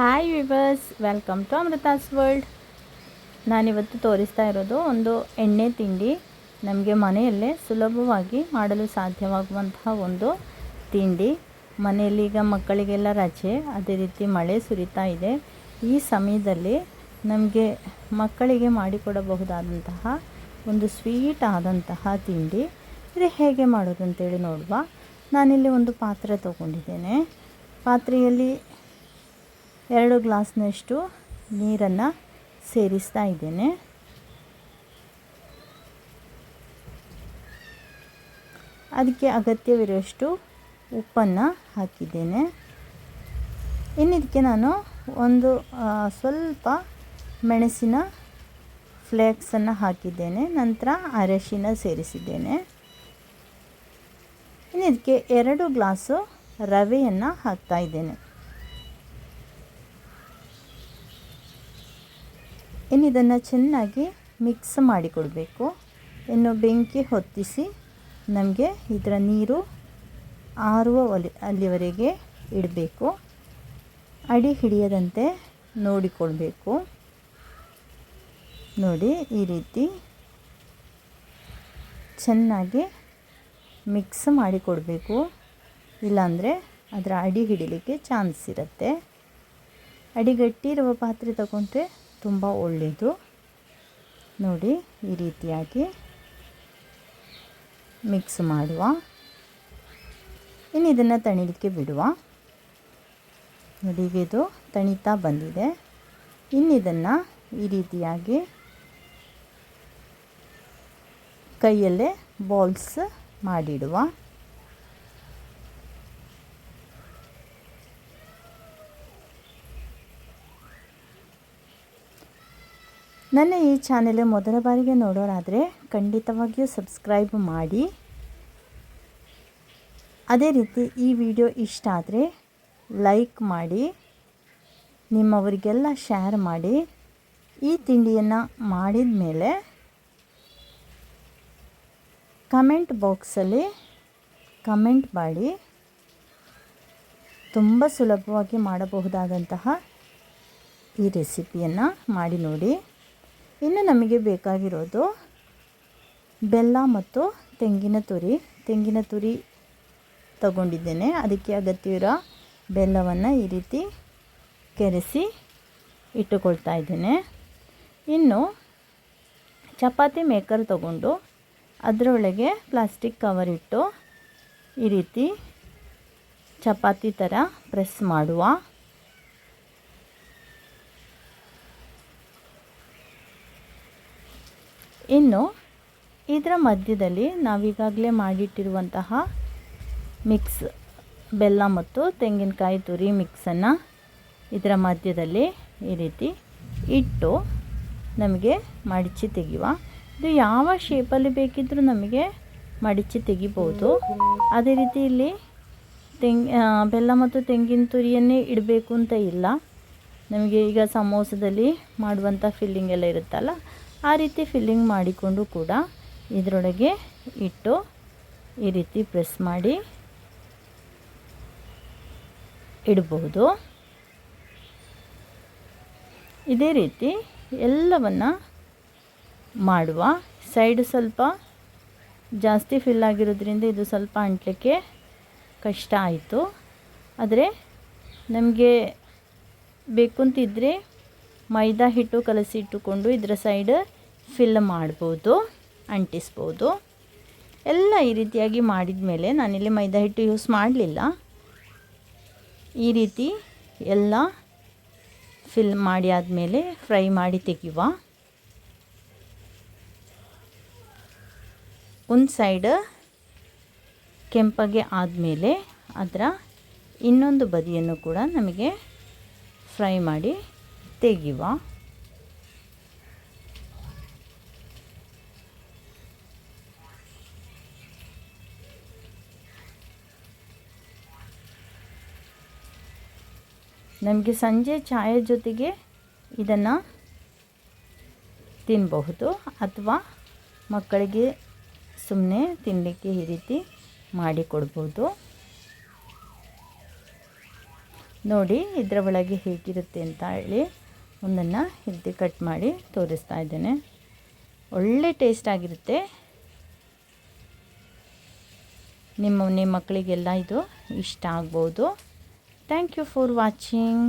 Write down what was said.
Hi viewers welcome to Amrutha's world ನಾನಿವತ್ತು ತೋರಿಸ್ತಾ ಇರೋದು ಒಂದು ಎಣ್ಣೆ ತಿಂಡಿ. ನಮಗೆ ಮನೆಯಲ್ಲೇ ಸುಲಭವಾಗಿ ಮಾಡಲು ಸಾಧ್ಯವಾಗುವಂತಹ ಒಂದು ತಿಂಡಿ. ಮನೆಯಲ್ಲಿ ಈಗ ಮಕ್ಕಳಿಗೆಲ್ಲ ರಜೆ, ಅದೇ ರೀತಿ ಮಳೆ ಸುರಿತಾ ಇದೆ. ಈ ಸಮಯದಲ್ಲಿ ನಮಗೆ ಮಕ್ಕಳಿಗೆ ಮಾಡಿಕೊಡಬಹುದಾದಂತಹ ಒಂದು ಸ್ವೀಟ್ ಆದಂತಹ ತಿಂಡಿ. ಇದು ಹೇಗೆ ಮಾಡೋದು ಅಂತೇಳಿ ನೋಡುವ. ನಾನಿಲ್ಲಿ ಒಂದು ಪಾತ್ರೆ ತಗೊಂಡಿದ್ದೇನೆ. ಪಾತ್ರೆಯಲ್ಲಿ ಎರಡು ಗ್ಲಾಸ್ನಷ್ಟು ನೀರನ್ನು ಸೇರಿಸ್ತಾ ಇದ್ದೇನೆ. ಅದಕ್ಕೆ ಅಗತ್ಯವಿರುವಷ್ಟು ಉಪ್ಪನ್ನು ಹಾಕಿದ್ದೇನೆ. ಇನ್ನು ಇದಕ್ಕೆ ನಾನು ಒಂದು ಸ್ವಲ್ಪ ಮೆಣಸಿನ ಫ್ಲೇಕ್ಸನ್ನು ಹಾಕಿದ್ದೇನೆ. ನಂತರ ಅರಶಿನ ಸೇರಿಸಿದ್ದೇನೆ. ಇನ್ನು ಇದಕ್ಕೆ ಎರಡು ಗ್ಲಾಸು ರವೆಯನ್ನು ಹಾಕ್ತಾ ಇದ್ದೇನೆ. ಇನ್ನು ಇದನ್ನು ಚೆನ್ನಾಗಿ ಮಿಕ್ಸ್ ಮಾಡಿಕೊಡಬೇಕು. ಇನ್ನು ಬೆಂಕಿ ಹೊತ್ತಿಸಿ ನಮಗೆ ಇದರ ನೀರು ಆರುವ ಒಲಿ, ಅಲ್ಲಿವರೆಗೆ ಇಡಬೇಕು. ಅಡಿ ಹಿಡಿಯದಂತೆ ನೋಡಿಕೊಳ್ಬೇಕು. ನೋಡಿ ಈ ರೀತಿ ಚೆನ್ನಾಗಿ ಮಿಕ್ಸ್ ಮಾಡಿಕೊಡಬೇಕು. ಇಲ್ಲಾಂದರೆ ಅದರ ಅಡಿ ಹಿಡಿಲಿಕ್ಕೆ ಚಾನ್ಸ್ ಇರುತ್ತೆ. ಅಡಿಗಟ್ಟಿರುವ ಪಾತ್ರೆ ತಗೊಂಡ್ರೆ ತುಂಬ ಒಳ್ಳೆಯದು. ನೋಡಿ, ಈ ರೀತಿಯಾಗಿ ಮಿಕ್ಸ್ ಮಾಡುವ. ಇನ್ನು ಇದನ್ನು ತಣಿಲಿಕ್ಕೆ ಬಿಡುವ. ನೋಡಿ ಇದು ತಣಿತಾ ಬಂದಿದೆ. ಇನ್ನು ಇದನ್ನು ಈ ರೀತಿಯಾಗಿ ಕೈಯಲ್ಲೇ ಬಾಲ್ಸ್ ಮಾಡಿಡುವ. ನನ್ನ ಈ ಚಾನೆಲ್ ಮೊದಲ ಬಾರಿಗೆ ನೋಡೋರಾದರೆ ಖಂಡಿತವಾಗಿಯೂ ಸಬ್ಸ್ಕ್ರೈಬ್ ಮಾಡಿ. ಅದೇ ರೀತಿ ಈ ವಿಡಿಯೋ ಇಷ್ಟ ಆದರೆ ಲೈಕ್ ಮಾಡಿ, ನಿಮ್ಮವರಿಗೆಲ್ಲ ಶೇರ್ ಮಾಡಿ. ಈ ತಿಂಡಿಯನ್ನು ಮಾಡಿದ ಮೇಲೆ ಕಮೆಂಟ್ ಬಾಕ್ಸಲ್ಲಿ ಕಮೆಂಟ್ ಮಾಡಿ. ತುಂಬ ಸುಲಭವಾಗಿ ಮಾಡಬಹುದಾದಂತಹ ಈ ರೆಸಿಪಿಯನ್ನು ಮಾಡಿ ನೋಡಿ. ಇನ್ನು ನಮಗೆ ಬೇಕಾಗಿರೋದು ಬೆಲ್ಲ ಮತ್ತು ತೆಂಗಿನ ತುರಿ. ತೆಂಗಿನ ತುರಿ ತಗೊಂಡಿದ್ದೇನೆ. ಅದಕ್ಕೆ ಅಗತ್ಯವಿರೋ ಬೆಲ್ಲವನ್ನು ಈ ರೀತಿ ಕೆರೆಸಿ ಇಟ್ಟುಕೊಳ್ತಾ ಇದ್ದೇನೆ. ಇನ್ನು ಚಪಾತಿ ಮೇಕರ್ ತಗೊಂಡು ಅದರೊಳಗೆ ಪ್ಲಾಸ್ಟಿಕ್ ಕವರ್ ಇಟ್ಟು ಈ ರೀತಿ ಚಪಾತಿ ಥರ ಪ್ರೆಸ್ ಮಾಡುವ ಇನ್ನು ಇದರ ಮಧ್ಯದಲ್ಲಿ ನಾವೀಗಾಗಲೇ ಮಾಡಿಟ್ಟಿರುವಂತಹ ಮಿಕ್ಸ್ ಬೆಲ್ಲ ಮತ್ತು ತೆಂಗಿನಕಾಯಿ ತುರಿ ಮಿಕ್ಸನ್ನು ಇದರ ಮಧ್ಯದಲ್ಲಿ ಈ ರೀತಿ ಇಟ್ಟು ನಮಗೆ ಮಡಿಚಿ ತೆಗೆಯುವ. ಇದು ಯಾವ ಶೇಪಲ್ಲಿ ಬೇಕಿದ್ದರೂ ನಮಗೆ ಮಡಚಿ ತೆಗಿಬೋದು. ಅದೇ ರೀತಿ ಇಲ್ಲಿ ತೆಂಗ್ ಬೆಲ್ಲ ಮತ್ತು ತೆಂಗಿನ ತುರಿಯನ್ನೇ ಇಡಬೇಕು ಅಂತ ಇಲ್ಲ. ನಮಗೆ ಈಗ ಸಮೋಸದಲ್ಲಿ ಮಾಡುವಂಥ ಫಿಲ್ಲಿಂಗ್ ಎಲ್ಲ ಇರುತ್ತಲ್ಲ ಆ ರೀತಿ ಫಿಲ್ಲಿಂಗ್ ಮಾಡಿಕೊಂಡು ಕೂಡ ಇದರೊಳಗೆ ಇಟ್ಟು ಈ ರೀತಿ ಪ್ರೆಸ್ ಮಾಡಿ ಇಡಬಹುದು ಇದೇ ರೀತಿ ಎಲ್ಲವನ್ನು ಮಾಡುವ. ಸೈಡ್ ಸ್ವಲ್ಪ ಜಾಸ್ತಿ ಫಿಲ್ ಆಗಿರೋದ್ರಿಂದ ಇದು ಸ್ವಲ್ಪ ಅಂಟಲಿಕ್ಕೆ ಕಷ್ಟ ಆಯಿತು. ಆದರೆ ನಮಗೆ ಬೇಕು ಅಂತಿದ್ದರೆ ಮೈದಾ ಹಿಟ್ಟು ಕಲಸಿ ಇಟ್ಟುಕೊಂಡು ಇದರ ಸೈಡ್ ಫಿಲ್ ಮಾಡ್ಬೋದು, ಅಂಟಿಸ್ಬೋದು. ಎಲ್ಲ ಈ ರೀತಿಯಾಗಿ ಮಾಡಿದ ಮೇಲೆ ನಾನಿಲ್ಲಿ ಮೈದಾ ಹಿಟ್ಟು ಯೂಸ್ ಮಾಡಲಿಲ್ಲ. ಈ ರೀತಿ ಎಲ್ಲ ಫಿಲ್ ಮಾಡಿ ಆದಮೇಲೆ ಫ್ರೈ ಮಾಡಿ ತೆಗೆಯುವ. ಒಂದು ಸೈಡ್ ಕೆಂಪಗೆ ಆದಮೇಲೆ ಅದರ ಇನ್ನೊಂದು ಬದಿಯನ್ನು ಕೂಡ ನಮಗೆ ಫ್ರೈ ಮಾಡಿ ತೆಗೆಯುವ ನಮಗೆ ಸಂಜೆ ಚಾಯ ಜೊತೆಗೆ ಇದನ್ನು ತಿನ್ನಬಹುದು ಅಥವಾ ಮಕ್ಕಳಿಗೆ ಸುಮ್ಮನೆ ತಿನ್ನಲಿಕ್ಕೆ ಈ ರೀತಿ ಮಾಡಿಕೊಡ್ಬೋದು ನೋಡಿ ಇದರ ಒಳಗೆ ಹೇಗಿರುತ್ತೆ ಅಂತ ಹೇಳಿ. ಒಂದನ್ನು ಹಿಡ್ದು ಕಟ್ ಮಾಡಿ ತೋರಿಸ್ತಾ ಇದ್ದೇನೆ. ಒಳ್ಳೆ ಟೇಸ್ಟ್ ಆಗಿರುತ್ತೆ. ನಿಮ್ಮ ನಿಮ್ಮ ಮಕ್ಕಳಿಗೆಲ್ಲ ಇದು ಇಷ್ಟ ಆಗ್ಬೋದು. Thank you for watching